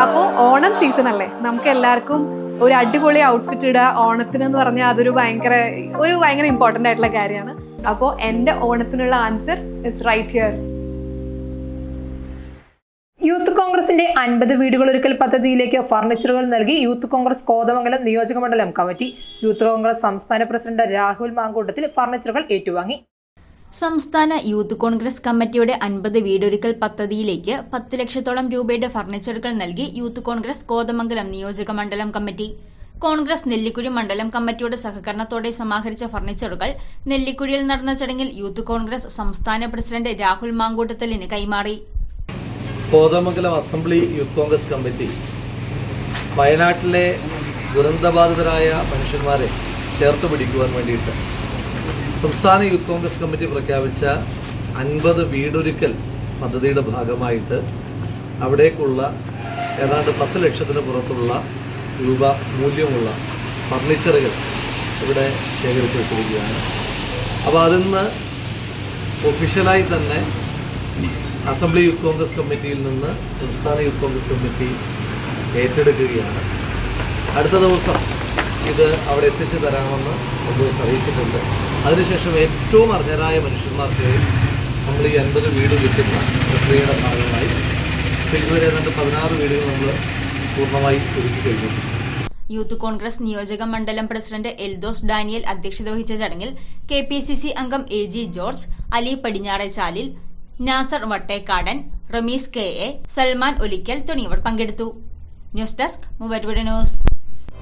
അപ്പോൾ ഓണം സീസൺ അല്ലേ? നമുക്ക് എല്ലാവർക്കും ഒരു അടിപൊളി ഔട്ട്ഫിറ്റ് ഇടുക. ഓണത്തിന് എന്ന് പറഞ്ഞാൽ അതൊരു ഭയങ്കര ഒരു ഭയങ്കര ഇമ്പോർട്ടന്റ് ആയിട്ടുള്ള കാര്യമാണ്. അപ്പോൾ എന്റെ ഓണത്തിനുള്ള answer is right here youth കോൺഗ്രസിന്റെ അൻപത് വീടുകൾ ഒരിക്കൽ പദ്ധതിയിലേക്ക് ഫർണിച്ചറുകൾ നൽകി യൂത്ത് കോൺഗ്രസ് കോതമംഗലം നിയോജകമണ്ഡലം കമ്മിറ്റി. യൂത്ത് കോൺഗ്രസ് സംസ്ഥാന പ്രസിഡന്റ് രാഹുൽ മാങ്കൂട്ടത്തിൽ ഫർണിച്ചറുകൾ ഏറ്റുവാങ്ങി. സംസ്ഥാന യൂത്ത് കോൺഗ്രസ് കമ്മിറ്റിയുടെ അൻപത് വീടൊരുക്കൽ പദ്ധതിയിലേക്ക് പത്ത് ലക്ഷത്തോളം രൂപയുടെ ഫർണിച്ചറുകൾ നൽകി യൂത്ത് കോൺഗ്രസ് കോതമംഗലം നിയോജക മണ്ഡലം കമ്മിറ്റി. കോൺഗ്രസ് നെല്ലിക്കുഴി മണ്ഡലം കമ്മിറ്റിയുടെ സഹകരണത്തോടെ സമാഹരിച്ച ഫർണിച്ചറുകൾ നെല്ലിക്കുഴിയിൽ നടന്ന ചടങ്ങിൽ യൂത്ത് കോൺഗ്രസ് സംസ്ഥാന പ്രസിഡന്റ് രാഹുൽ മാങ്കൂട്ടത്തലിന് കൈമാറി. Kothamangalam assembly youth Congress committee വയനാട്ടിലെ ദുരന്തബാധിതരായ മനുഷ്യന്മാരെ ചേർത്ത് പിടിക്കുവാൻ വേണ്ടിയിട്ട് സംസ്ഥാന യൂത്ത് കോൺഗ്രസ് കമ്മിറ്റി പ്രഖ്യാപിച്ച അൻപത് വീടൊരുക്കൽ പദ്ധതിയുടെ ഭാഗമായിട്ട് അവിടേക്കുള്ള ഏതാണ്ട് പത്ത് ലക്ഷത്തിന് പുറത്തുള്ള രൂപ മൂല്യമുള്ള ഫർണിച്ചറുകൾ ഇവിടെ ശേഖരിച്ചു വെച്ചിരിക്കുകയാണ് അപ്പോൾ അതിന്ന് ഒഫീഷ്യലായി തന്നെ അസംബ്ലി യൂത്ത് കോൺഗ്രസ് കമ്മിറ്റിയിൽ നിന്ന് സംസ്ഥാന യൂത്ത് കോൺഗ്രസ് കമ്മിറ്റി ഏറ്റെടുക്കുകയാണ്. അടുത്ത ദിവസം ഇത് അവിടെ എത്തിച്ചു തരാമെന്ന് ഉദ്യോഗസ്ഥ അറിയിച്ചിട്ടുണ്ട്. അതിനുശേഷം ഏറ്റവും അർഹരായ മനുഷ്യന്മാർക്ക് നമ്മൾ ഈ അൻപത് വീട് വിൽക്കുന്ന പ്രക്രിയയുടെ ഭാഗമായി ഇതുവരെ ഏതാണ്ട് പതിനാറ് വീടുകൾ നമ്മൾ പൂർണമായി ഒരുക്കി കഴിഞ്ഞു. യൂത്ത് കോൺഗ്രസ് നിയോജക മണ്ഡലം പ്രസിഡന്റ് എൽദോസ് ഡാനിയൽ അധ്യക്ഷത വഹിച്ച ചടങ്ങിൽ കെ പി സി സി അംഗം A G George Ali Padinjare Chalil Nasar Vattekkadan Rameez K A Salman Olikkal തുടങ്ങിയവർ പങ്കെടുത്തു. News desk Muvattupuzha news.